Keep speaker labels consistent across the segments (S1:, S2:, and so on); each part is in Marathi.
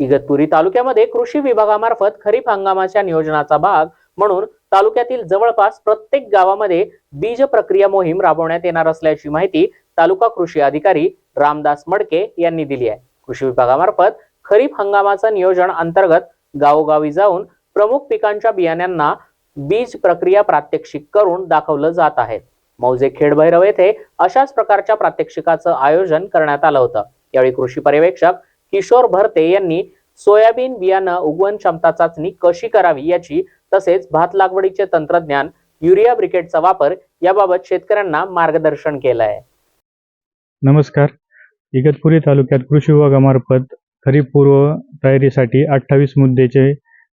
S1: इगतपुरी तालुक्यामध्ये कृषी विभागामार्फत खरीप हंगामाच्या नियोजनाचा भाग म्हणून तालुक्यातील जवळपास प्रत्येक गावामध्ये बीज प्रक्रिया मोहीम राबवण्यात येणार असल्याची माहिती तालुका कृषी अधिकारी रामदास मडके यांनी दिली आहे. कृषी विभागामार्फत खरीप हंगामाचं नियोजन अंतर्गत गावोगावी जाऊन प्रमुख पिकांच्या बियाण्यांना बीज प्रक्रिया प्रात्यक्षिक करून दाखवलं जात आहे. मौजे खेडभैरव येथे अशाच प्रकारच्या प्रात्यक्षिकाचं आयोजन करण्यात आलं होतं. यावेळी कृषी पर्यवेक्षक किशोर भरते यांनी सोयाबीन बियाणं उगवण क्षमता चाचणी कशी करावी याची तसेच भात लागवडीचे तंत्रज्ञान युरिया ब्रिकेटचा वापर याबाबत शेतकऱ्यांना मार्गदर्शन केलं आहे
S2: नमस्कार. इगतपुरी तालुक्यात कृषी विभागामार्फत खरीप पूर्व तयारीसाठी अठ्ठावीस मुद्द्याचे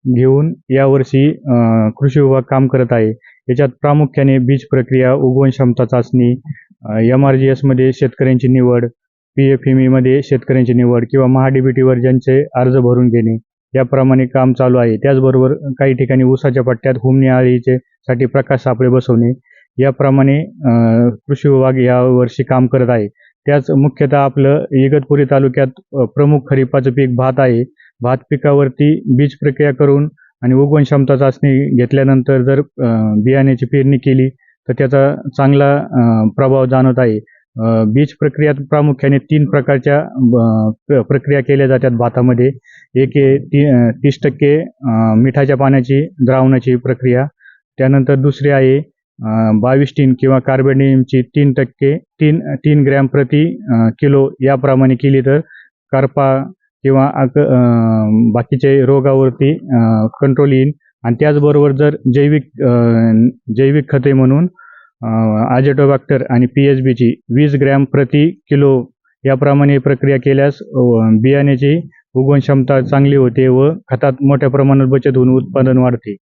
S2: घेऊन यावर्षी कृषी विभाग काम करत आहे. याच्यात प्रामुख्याने बीज प्रक्रिया उगवण क्षमता चाचणी एम आर जी एसमध्ये शेतकऱ्यांची निवड पी एफ एम शेतकऱ्यांची निवड किंवा महाडीबीटीवर ज्यांचे अर्ज भरून घेणे याप्रमाणे काम चालू आहे. त्याचबरोबर काही ठिकाणी ऊसाच्या पट्ट्यात हुमणी आळीचे साठी प्रकाश सापळे बसवणे याप्रमाणे कृषी विभाग यावर्षी काम करत आहे. त्याच मुख्यतः आपलं इगतपुरी तालुक्यात प्रमुख खरीपाचं पीक भात आहे. भात पिकावरती बीज प्रक्रिया करून आणि उगवण क्षमता चाचणी घेतल्यानंतर जर बियाण्याची पेरणी केली तर त्याचा चांगला प्रभाव जाणवत आहे. बीज प्रक्रियात प्रामुख्याने तीन प्रकारच्या प्रक्रिया केल्या जातात भातामध्ये. एक आहे ती तीस टक्के मिठाच्या पाण्याची द्रावणाची प्रक्रिया. त्यानंतर दुसरी आहे बावीस टीन किंवा कार्बेडियमची तीन टक्के तीन तीन ग्रॅम प्रति किलो याप्रमाणे केली तर करपा किंवा आक- बाकीचे रोगावरती कंट्रोल येईल. आणि त्याचबरोबर जर जैविक जैविक खते म्हणून आजेटोबॅक्टर आणि पी एच बीची वीस ग्रॅम प्रति किलो याप्रमाणे प्रक्रिया केल्यास बियाण्याची उगवण क्षमता चांगली होते व खतात मोठ्या प्रमाणात बचत होऊन उत्पादन वाढते.